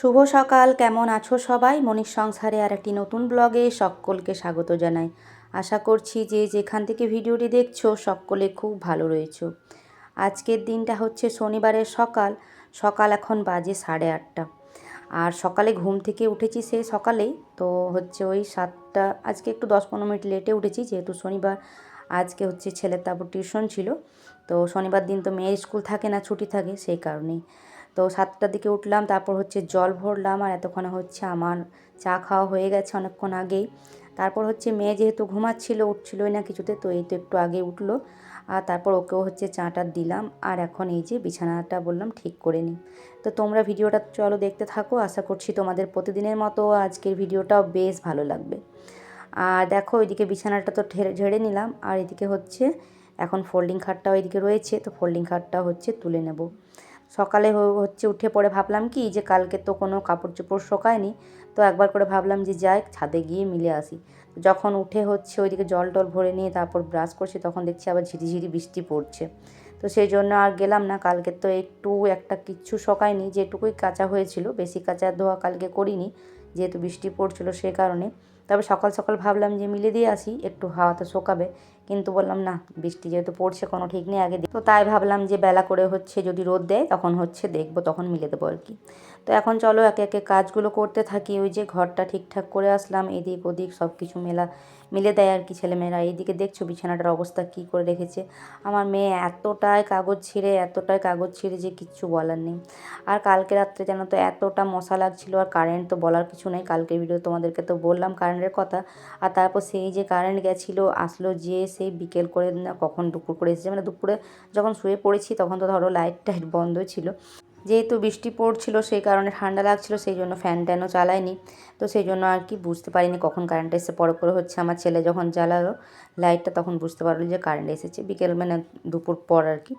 শুভ সকাল, কেমন আছো সবাই? মনীষ সংসারে আর একটি নতুন ব্লগে সকলকে স্বাগত জানাই। আশা করছি যে যেখান থেকে ভিডিওটি দেখছ সকলে খুব ভালো রয়েছো। আজকের দিনটা হচ্ছে শনিবারের সকাল সকাল এখন বাজে সাড়ে আটটা। আর সকালে ঘুম থেকে উঠেছি সে সকালেই, তো হচ্ছে ওই সাতটা, আজকে একটু দশ পনেরো মিনিট লেটে উঠেছি, যেহেতু শনিবার, আজকে হচ্ছে ছেলের তারপর টিউশন ছিল। তো শনিবার দিন তো মেয়ের স্কুল থাকে না, ছুটি থাকে, সেই কারণেই। তো সাতটার দিকে উঠলাম, তারপর হচ্ছে জল ভরলাম আর এতক্ষণে হচ্ছে আমার চা খাওয়া হয়ে গেছে অনেকক্ষণ আগেই। তারপর হচ্ছে মেয়ে যেহেতু ঘুমাচ্ছিল, উঠছিলই না কিছুতে, তো এই তো একটু আগে উঠল। আর তারপর ওকেও হচ্ছে চাটা দিলাম আর এখন এই যে বিছানাটা বললাম ঠিক করে নিই। তো তোমরা ভিডিওটা চলো দেখতে থাকো, আশা করছি তোমাদের প্রতিদিনের মতো আজকের ভিডিওটাও বেশ ভালো লাগবে। আর দেখো ওইদিকে বিছানাটা তো ঝেড়ে নিলাম আর এদিকে হচ্ছে এখন ফোল্ডিং খাটটাও এদিকে রয়েছে, তো ফোল্ডিং খাটটা হচ্ছে তুলে নেব। সকালে হচ্ছে উঠে পড়ে ভাবলাম কি যে কালকে তো কোনো কাপড় চোপড় শোকায়নি। তো একবার করে ভাবলাম যে যাই, ছাদে গিয়ে মিলে আসি। যখন উঠে হচ্ছে ওইদিকে জল টল ভরে নিয়ে তারপর ব্রাশ করছি, তখন দেখছি আবার ঝিরিঝিরি বৃষ্টি পড়ছে। তো সেই জন্য আর গেলাম না, কালকে তো একটু একটা কিচ্ছু শোকায়নি, যেটুকুই কাঁচা হয়েছিল। বেশি কাঁচা ধোয়া কালকে করিনি, যেহেতু বৃষ্টি পড়ছিল সে কারণে। তবে সকাল সকাল ভাবলাম যে মিলে দিয়ে আসি, একটু হাওয়া তো শোকাবে। কিন্তু বললাম, না, বৃষ্টি যেহেতু পড়ছে, কোনো ঠিক নেই, আগে তো তাই ভাবলাম যে বেলা করে হচ্ছে যদি রোদ দেয়, তখন হচ্ছে দেখব, তখন মিলে দেবো আর কি। তো এখন চলো একে একে কাজগুলো করতে থাকি। ওই যে ঘরটা ঠিকঠাক করে আসলাম, এদিক ওদিক সব কিছু মেলা, মিলে দেয় আর কি ছেলেমেয়েরা। এইদিকে দেখছ বিছানাটার অবস্থা কি করে রেখেছে? আমার মেয়ে এতটাই কাগজ ছিঁড়ে, এতটাই কাগজ ছিঁড়ে যে কিচ্ছু বলার নেই। আর কালকে রাত্রে যেন তো এতটা মশা লাগছিল, আর কারেন্ট তো বলার কিছু নেই। কালকের ভিডিও তোমাদেরকে তো বললাম কারেন্টের কথা। আর তারপর সেই যে কারেন্ট গেছিল, আসলো যে সেই বিকেল করে কখন দুপুর করে এসেছে। মানে দুপুরে যখন শুয়ে পড়েছি, তখন তো ধরো লাইট টাইট বন্ধ ছিল। যেহেতু বৃষ্টি পড়ছিল, সেই কারণে ঠান্ডা লাগছিল, সেই জন্য ফ্যান ট্যানও চালায়নি তো সেই জন্য আর কি বুঝতে পারিনি কখন কারেন্ট এসে পরে পরে হচ্ছে। আমার ছেলে যখন জ্বালালো লাইটটা তখন বুঝতে পারল যে কারেন্ট এসেছে। বিকেল মানে দুপুর পর আর কি।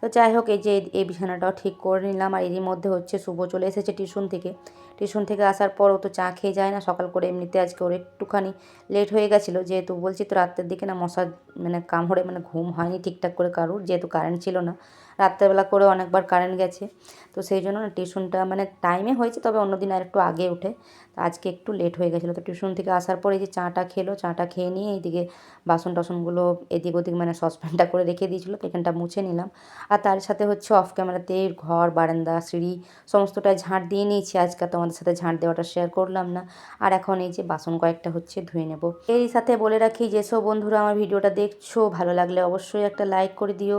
তো যাই হোক, এই যে এই বিছানাটাও ঠিক করে নিলাম। আর এরই মধ্যে হচ্ছে শুভ চলে এসেছে টিউশন থেকে। টিউশন থেকে আসার পর ও তো চা খেয়ে যায় না। সকাল করে এমনিতে আজকে ওর একটুখানি লেট হয়ে গেছিল। যেহেতু বলছি তো রাত্রের দিকে না মশা মানে কামড়ে মানে ঘুম হয়নি ঠিকঠাক করে কারুর। যেহেতু কারেন্ট ছিল না, রাত্রেবেলা করে অনেকবার কারেন্ট গেছে। তো সেই জন্য না টিউশনটা মানে টাইমে হয়েছে, তবে অন্যদিন আর একটু আগে উঠে আজকে একটু লেট হয়ে গেছিল। তো টিউশন থেকে আসার পরে যে চাটা খেলো, চাটা খেয়ে নিয়ে এইদিকে বাসন টাসনগুলো এদিক ওদিক মানে সসপ্যানটা করে রেখে দিয়েছিলো, তো এখানটা মুছে নিলাম। আর তার সাথে হচ্ছে অফ ক্যামেরাতে ঘর, বারান্দা, সিঁড়ি সমস্তটা ঝাঁট দিয়ে নিয়েছি। আজকে তোমাদের সাথে ঝাঁট দেওয়াটা শেয়ার করলাম না। আর এখন এই যে বাসন কয়েকটা হচ্ছে ধুয়ে নেব। এই সাথে বলে রাখি যেসব বন্ধুরা আমার ভিডিওটা দেখছ, ভালো লাগলে অবশ্যই একটা লাইক করে দিও।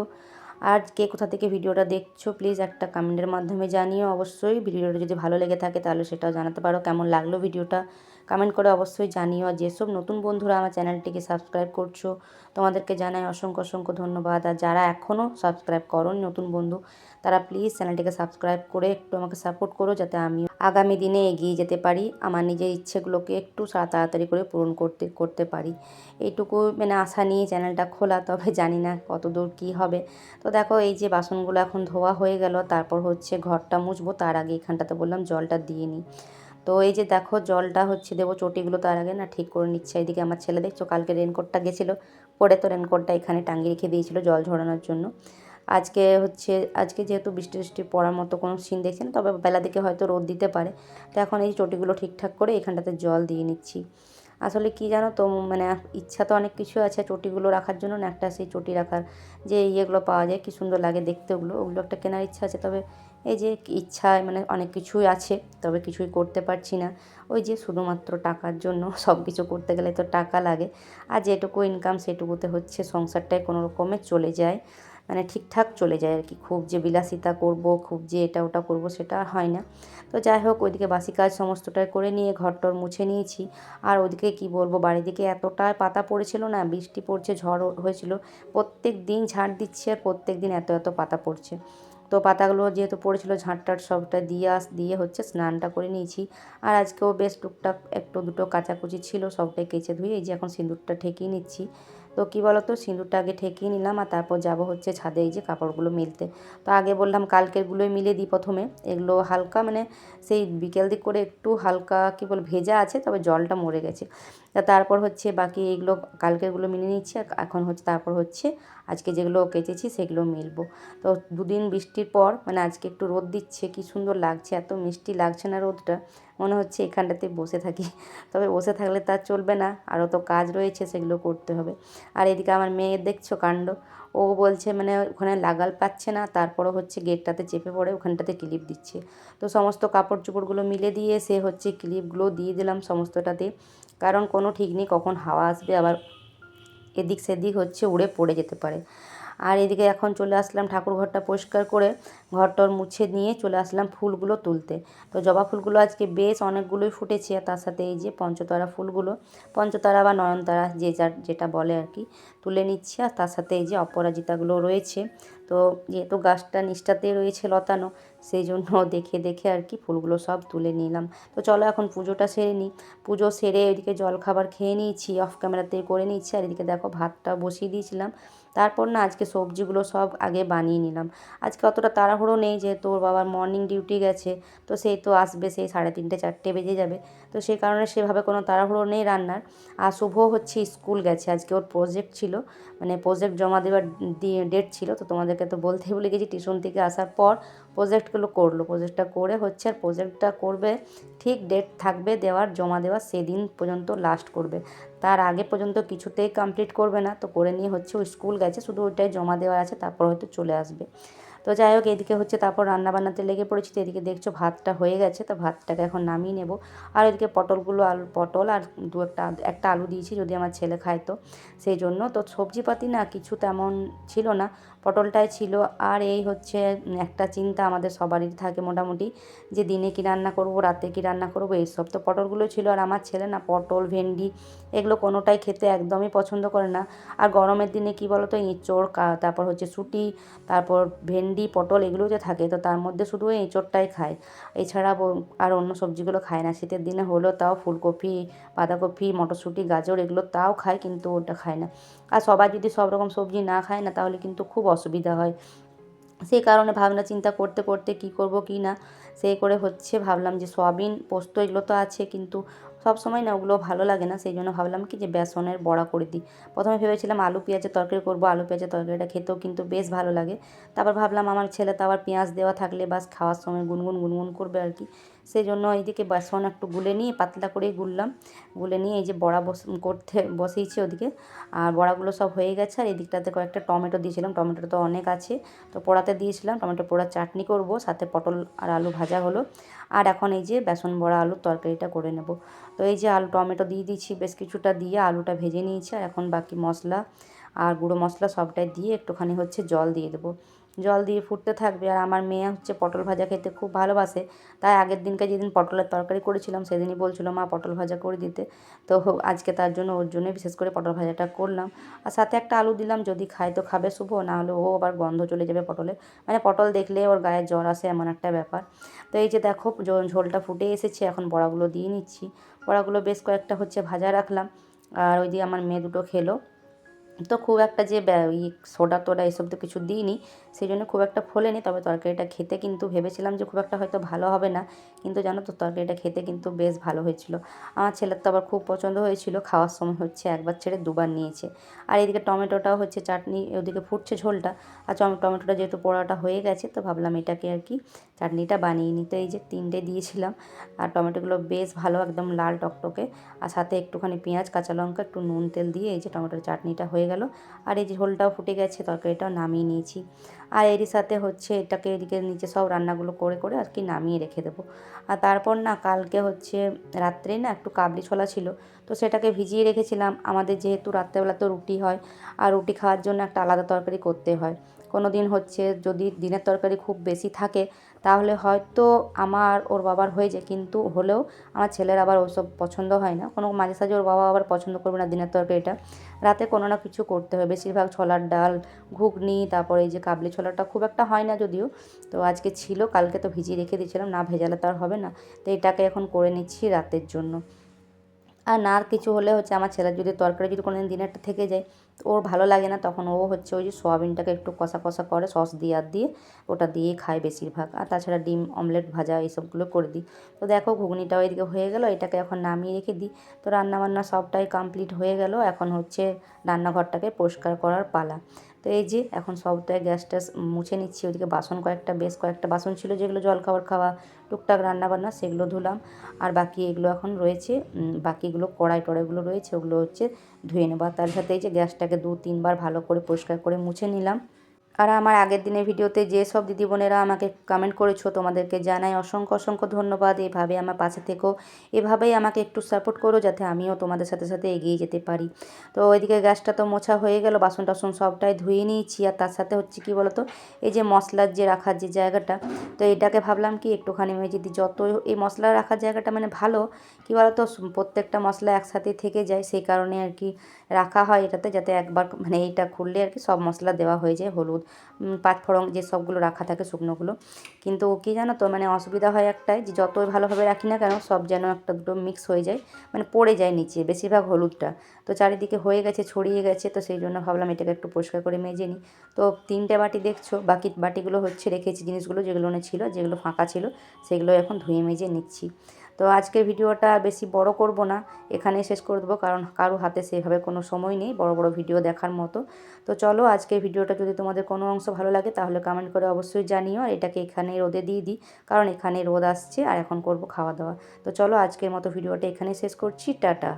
আর কে কোথা থেকে ভিডিওটা দেখছ প্লিজ একটা কমেন্টের মাধ্যমে জানিও। অবশ্যই ভিডিওটা যদি ভালো লেগে থাকে তাহলে সেটাও জানাতে পারো। কেমন লাগল ভিডিওটা? কমেন্ট করে অবশ্যই জানিও। আর যেসব নতুন বন্ধুরা আমার চ্যানেলটিকে সাবস্ক্রাইব করছ, তোমাদেরকে জানাই অসংখ্য অসংখ্য ধন্যবাদ। আর যারা এখনও সাবস্ক্রাইব করো নতুন বন্ধু, তারা প্লিজ চ্যানেলটিকে সাবস্ক্রাইব করে একটু আমাকে সাপোর্ট করো যাতে আমি আগামী দিনে এগিয়ে যেতে পারি, আমার নিজের ইচ্ছেগুলোকে একটু তাড়াতাড়ি করে পূরণ করতে করতে পারি। এইটুকু মানে আশা নিয়ে চ্যানেলটা খোলা, তবে জানি না কত দূর কী হবে। তো দেখো, এই যে বাসনগুলো এখন ধোয়া হয়ে গেল, তারপর হচ্ছে ঘরটা মুছবো, তার আগে এখানটাতে বললাম জলটা দিয়ে নিই। তো এই যে দেখো জলটা হচ্ছে, দেবো চটিগুলো তার আগে না ঠিক করে নিচ্ছে এইদিকে আমার ছেলে দেখছ, কালকে রেনকোটটা গেছিল, পরে তো রেনকোটটা এখানে টাঙিয়ে রেখে দিয়েছিলো জল ঝরানোর জন্য। আজকে হচ্ছে, আজকে যেহেতু বৃষ্টি বৃষ্টি পড়ার মতো কোনো সিন দেখছি না, তবে বেলা দিকে হয়তো রোদ দিতে পারে। তো এখন এই চটিগুলো ঠিকঠাক করে এখানটাতে জল দিয়ে নিচ্ছি। আসলে কি জানো তো মানে ইচ্ছা তো অনেক কিছু আছে চটিগুলো রাখার জন্য, না একটা সেই চটি রাখার যে ইয়েগুলো পাওয়া যায়, কি সুন্দর লাগে দেখতে ওগুলো ওগুলো একটা কেনার ইচ্ছা আছে, তবে এই যে ইচ্ছায় মানে অনেক কিছুই আছে, তবে কিছুই করতে পারছি না। ওই যে শুধুমাত্র টাকার জন্য সব কিছু করতে গেলে তো টাকা লাগে। আর যেটুকু ইনকাম সেটুকুতে হচ্ছে সংসারটায় কোনো রকমে চলে যায়। মানে ঠিকঠাক চলে যায় আর কি। খুব যে বিলাসিতা করব, খুব যে এটা ওটা করব, সেটা হয় না। তো যাই হোক, ওইদিকে বাসি কাজ সমস্তটাই করে নিয়ে ঘরটর মুছে নিয়েছি। আর ওদিকে কি বলব, বাড়ির দিকে এতটা পাতা পড়েছিল না, বৃষ্টি পড়ছে, ঝড় হয়েছিল, প্রত্যেক দিন ঝাড় দিচ্ছে আর প্রত্যেক দিন এত এত পাতা পড়ছে। তো পাতাগুলো যেহেতু পড়েছিল ঝাঁটটাট সবটা দিয়ে আস, দিয়ে হচ্ছে স্নানটা করে নিয়েছি। আর আজকেও বেশ টুকটাক একটু দুটো কাচাকুচি ছিল, সবটাই কেচে ধুয়ে এই যে এখন সিঁদুরটা ঠেকিয়ে নিচ্ছি। তো কী বলতো, সিঁদুরটা আগে ঠেকিয়ে নিলাম আর তারপর যাব হচ্ছে ছাদে এই যে কাপড়গুলো মিলতে। তো আগে বললাম কালকেরগুলোই মিলে দিই প্রথমে। এগুলো হালকা মানে সেই বিকেল দিক করে একটু হালকা কী বল ভেজা আছে, তবে জলটা মরে গেছে। তা তারপর হচ্ছে বাকি এগুলো কালকেরগুলো মিলে নিচ্ছি এখন হচ্ছে তারপর হচ্ছে আজকে যেগুলো কেচেছি সেগুলো মিলবো। তো দুদিন বৃষ্টির পর মানে আজকে একটু রোদ দিচ্ছে, কি সুন্দর লাগছে, এত মিষ্টি লাগছে না রোদটা। মনে হচ্ছে এখানটাতে বসে থাকি। তবে বসে থাকলে তার চলবে না, আরও তো কাজ রয়েছে, সেগুলো করতে হবে। আর এদিকে আমার মেয়ের দেখছ কাণ্ড? ও বলছে মানে ওখানে লাগাল পাচ্ছে না, তারপরও হচ্ছে গেটটাতে চেপে পড়ে, ওখানটাতে ক্লিপ দিচ্ছে। তো সমস্ত কাপড় চোপড়গুলো মিলে দিয়ে সে হচ্ছে ক্লিপগুলো দিয়ে দিলাম সমস্তটাতে। কারণ কোনো ঠিক নেই, কখন হাওয়া আসবে, আবার এদিক সেদিক হচ্ছে উড়ে পড়ে যেতে পারে। আর এদিকে এখন চলে আসলাম ঠাকুর ঘরটা পরিষ্কার করে ঘরটর মুছে নিয়ে চলে আসলাম ফুলগুলো তুলতে। তো জবা ফুলগুলো আজকে বেশ অনেকগুলোই ফুটেছে, আর তার সাথে এই যে পঞ্চতারা ফুলগুলো, পঞ্চতারা বা নয়নতারা যে যার যেটা বলে আর কি, তুলে নিচ্ছি। আর তার সাথে এই যে অপরাজিতাগুলো রয়েছে, তো যেহেতু গাছটা নিচটাতে রয়েছে লতানো, সেই জন্য দেখে দেখে আর কি ফুলগুলো সব তুলে নিলাম। তো চলো এখন পুজোটা সেরে নিই। পুজো সেরে এদিকে জল খাবার খেয়ে নিয়েছি, অফ ক্যামেরাতে করে নিচ্ছি। আর এদিকে দেখো ভাতটা বসিয়ে দিয়েছিলাম। তারপর না আজকে সবজিগুলো সব আগে বানিয়ে নিলাম। আজকে অতটা তাড়াহুড়ো নেই যে তোর বাবার মর্নিং ডিউটি গেছে, তো সেই তো আসবে, সেই সাড়ে তিনটে চারটে বেজে যাবে। তো সেই কারণে সেভাবে কোনো তাড়াহুড়ো নেই রান্নার। আর শুভ হচ্ছে স্কুল গেছে, আজকে ওর প্রজেক্ট ছিল মানে প্রজেক্ট জমা দেওয়ার ডেট ছিল, তো তোমাদেরকে তো বলতেই ভুলে গেছি টিউশন থেকে আসার পর প্রজেক্টগুলো করল। প্রজেক্টটা করে হচ্ছে আর প্রজেক্টটা করবে, ঠিক ডেট থাকবে দেওয়ার, জমা দেওয়ার সেদিন পর্যন্ত লাস্ট করবে। তার আগে পর্যন্ত কিছুতেই কমপ্লিট করবে না, তো করে নিয়ে হচ্ছে ওই স্কুল গেছে, শুধু ওইটাই জমা দেওয়ার আছে, তারপর হয়তো চলে আসবে। তো যাই হোক, এদিকে হচ্ছে তারপর রান্না বান্নাতে লেগে পড়েছি, তো এদিকে দেখছ ভাতটা হয়ে গেছে, তো ভাতটাকে এখন নামিয়ে নেব। আর এদিকে পটলগুলো আলু, পটল আর দু একটা একটা আলু দিয়েছি যদি আমার ছেলে খায় তো। সেই জন্য তো সবজিপাতি না কিছু তেমন ছিল না পটলটাই ছিল। আর এই হচ্ছে একটা চিন্তা আমাদের সবারই থাকে মোটামুটি, যে দিনে কী রান্না করব, রাতে কী রান্না করব, এইসব তো পটলগুলো ছিল। আর আমার ছেলে না, পটল, ভেন্ডি এগুলো কোনোটাই খেতে একদমই পছন্দ করে না। আর গরমের দিনে কী বলো তো, এঁচোড় তারপর হচ্ছে সুটি, তারপর ভেন্ডি, পটল এগুলো যে থাকে, তো তার মধ্যে শুধু এঁচোড়টাই খায়। এছাড়া আর অন্য সবজিগুলো খায় না। শীতের দিনে হলো তাও ফুলকপি, বাঁধাকপি, মটরশুঁটি, গাজর এগুলো তাও খায়, কিন্তু ওটা খায় না। আর সবাই যদি সব রকম সবজি না খায় না, তাহলে কিন্তু খুব অসুবিধা হয়। সেই কারণে ভাবনা চিন্তা করতে করতে কি করব, কি না সেই করে হচ্ছে ভাবলাম যে সয়াবিন, পোস্ত এগুলো তো আছে, কিন্তু সব সময় না ওগুলো ভালো লাগে না সেই জন্য ভাবলাম কি যে বেসনের বড়া করে দিই। প্রথমে ভেবেছিলাম আলু পেঁয়াজের তরকারি করব, আলু পেঁয়াজের তরকারিটা খেতেও কিন্তু বেশ ভালো লাগে। তারপর ভাবলাম আমার ছেলে তো আবার পেঁয়াজ দেওয়া থাকলে বাস খাওয়ার সময় গুনগুন গুনগুন করবে আর কি। সেই জন্য এইদিকে বেসন একটু গুলে নিয়ে পাতলা করেই গুললাম। গুলে নিয়ে এই যে বড়া বস, করতে বসিয়েছি ওদিকে। আর বড়াগুলো সব হয়ে গেছে আর এদিকটাতে কয়েকটা টমেটো দিয়েছিলাম। টমেটো তো অনেক আছে। তো পোড়াতে দিয়েছিলাম। টমেটো পোড়ার চাটনি করব, সাথে পটল আর আলু ভাজা হলো। আর এখন এই যে বেসন বড়া আলুর তরকারিটা করে নেব। তো এই যে আলু টমেটো দিয়ে দিচ্ছি বেশ কিছুটা দিয়ে আলুটা ভেজে নিয়েছি। আর এখন বাকি মশলা আর গুঁড়ো মশলা সবটাই দিয়ে একটুখানি হচ্ছে জল দিয়ে দেবো। জল দিয়ে ফুটতে থাকবে। আর আমার মেয়ে হচ্ছে পটল ভাজা খেতে খুব ভালোবাসে। তাই আগের দিনকে যেদিন পটলের তরকারি করেছিলাম, সেদিনই বলছিল, মা, পটল ভাজা করে দিতে। তো আজকে তার জন্য ওর জন্য বিশেষ করে পটল ভাজাটা করলাম। আর সাথে একটা আলু দিলাম, যদি খায় তো খাবে শুভ, না হলে ও আবার গন্ধ চলে যাবে পটলে। মানে পটল দেখলে ওর গায়ে জ্বর আসে, এমন একটা ব্যাপার। তো এই যে দেখো ঝোলটা ফুটে এসেছে, এখন বড়াগুলো দিয়ে নিচ্ছি। বড়াগুলো বেশ কয়েকটা হচ্ছে ভাজা রাখলাম। আর ওই দিয়ে আমার মেয়ে দুটো খেলো। তো খুব একটা যে সোডা টোডা এসব তো কিছু দিইনি, সেই জন্য খুব একটা ফোলেনি। তবে তরকারিটা খেতে কিন্তু ভেবেছিলাম যে খুব একটা হয়তো ভালো হবে না, কিন্তু জানো তো তরকারিটা খেতে কিন্তু বেশ ভালো হয়েছিল। আমার ছেলের তো আবার খুব পছন্দ হয়েছিল, খাওয়ার সময় হচ্ছে একবার ছেড়ে দুবার নিয়েছে। আর এদিকে টমেটোটাও হচ্ছে চাটনি, ওদিকে ফুটছে ঝোলটা। আর টমেটোটা যেহেতু পোড়াটা হয়ে গেছে, তো ভাবলাম এটাকে আর কি চাটনিটা বানিয়ে নিতে এই যে তিনটে দিয়েছিলাম। আর টমেটোগুলো বেশ ভালো, একদম লাল টকটকে। আর সাথে একটুখানি পেঁয়াজ, কাঁচা লঙ্কা, একটু নুন তেল দিয়ে এই যে টমেটোর চাটনিটা হয়ে গেল। আর এই যে ঝোলটাও ফুটে গেছে, তরকারিটাও নামিয়ে নিয়েছি। আর এরই সাথে হচ্ছে এটাকে এদিকে নিচে সব রান্নাগুলো করে করে আর কি নামিয়ে রেখে দেবো। আর তারপর না কালকে হচ্ছে রাত্রে না একটু কাবলি ছোলা ছিল, তো সেটাকে ভিজিয়ে রেখেছিলাম। আমাদের যেহেতু রাত্রেবেলা তো রুটি হয়, আর রুটি খাওয়ার জন্য একটা আলাদা তরকারি করতে হয়। কোনো দিন হচ্ছে যদি দিনের তরকারি খুব বেশি থাকে, তাহলে হয়তো আমার ওর বাবার হয়ে যায়। কিন্তু হলেও আমার ছেলের আবার ওসব পছন্দ হয় না। কোনো মাঝে সাঝে ওর বাবা আবার পছন্দ করবে না দিনের তরকারিটা। রাতে কোনো না কিছু করতে হয় বেশিরভাগ ছোলার ডাল, ঘুগনি, তারপরে এই যে কাবলি ছোলাটা খুব একটা হয় না যদিও। তো আজকে ছিল, কালকে তো ভিজিয়ে রেখে দিয়েছিলাম, না ভেজালে তো আর হবে না। তো এটাকে এখন করে নিচ্ছি রাতের জন্য। আর না আর কিছু হলে হচ্ছে আমার ছেলের যদি তরকারি যদি কোনো দিন দিনেরটা থেকে যায়, তো ওর ভালো লাগে না, তখন ও হচ্ছে ওই যে সোয়াবিনটাকে একটু কষা কষা করে, সস দিয়ে আর দিয়ে ওটা দিয়ে খায় বেশিরভাগ। আর তাছাড়া ডিম, অমলেট ভাজা এইসবগুলো করে দিই। তো দেখো ঘুগনিটাও এদিকে হয়ে গেল, এটাকে এখন নামিয়ে রেখে দিই। তো রান্নাবান্না সবটাই কমপ্লিট হয়ে গেল, এখন হচ্ছে রান্নাঘরটাকে পরিষ্কার করার পালা। তো এই যে, এখন সবটাই গ্যাসটা মুছে নিচ্ছি। ওইদিকে বাসন কয়েকটা, বেশ কয়েকটা বাসন ছিল যেগুলো জল খাবার খাওয়া, টুকটাক রান্নাবান্না সেগুলো ধুলাম। আর বাকি এগুলো এখন রয়েছে বাকিগুলো কড়াই টড়াইগুলো রয়েছে, ওগুলো হচ্ছে ধুয়ে নেব। তার সাথে এই যে গ্যাসটাকে দু তিনবার ভালো করে পরিষ্কার করে মুছে নিলাম। আর আমার আগের দিনের ভিডিওতে যে সব দিদি বোনেরা আমাকে কমেন্ট করেছ, তোমাদেরকে জানাই অসংখ্য অসংখ্য ধন্যবাদ। এভাবে আমার পাশে থেকো, এভাবেই আমাকে একটু সাপোর্ট করো যাতে আমিও তোমাদের সাথে সাথে এগিয়ে যেতে পারি। তো ওইদিকে গ্যাসটা তো মোছা হয়ে গেল বাসন টাসন সবটাই ধুয়ে নিয়েছি। আর তার সাথে হচ্ছে কি বলতো, এই যে মশলার যে রাখার যে জায়গাটা, তো এটাকে ভাবলাম কি একটুখানি আমি যদি যত এই মশলা রাখার জায়গাটা মানে ভালো, কি বলতো, প্রত্যেকটা মশলা একসাথে থেকে যায়, সেই কারণে আর কি রাখা হয় এটাতে যাতে একবার মানে এইটা খুললে আর কি সব মশলা দেওয়া হয়ে যায়, হলুদ পাঁচফোড়ন যে সবগুলো রাখা থাকে শুকনোগুলো। কিন্তু কী জানো তো মানে অসুবিধা হয় একটাই যে যতই ভালোভাবে রাখি না কেন সব যেন একটা দুটো মিক্স হয়ে যায় মানে পড়ে যায় নিচে, বেশিরভাগ হলুদটা। তো চারিদিকে হয়ে গেছে, ছড়িয়ে গেছে, তো সেই জন্য ভাবলাম এটাকে একটু পরিষ্কার করে মেজে নিই। তো তিনটে বাটি দেখছ, বাকি বাটিগুলো হচ্ছে রেখেছি জিনিসগুলো যেগুলো ছিল, যেগুলো ফাঁকা ছিল, সেগুলো এখন ধুয়ে মেজে নিচ্ছি। তো আজকের ভিডিওটা বেশি বড় করব না এখানে শেষ করে দেবো, কারণ কারও হাতে সেভাবে কোনো সময় নেই, বড় বড় ভিডিও দেখার মতো। তো চলো আজকের ভিডিওটা যদি তোমাদের কোনো অংশ ভালো লাগে, তাহলে কমেন্ট করে অবশ্যই জানিও, আর এটাকে এখানে রোদে দিয়ে দিই, কারণ এখানে রোদ আসছে, আর এখন করব খাওয়া দাওয়া। তো চলো আজকের মতো ভিডিওটা এখানে শেষ করছি, টাটা।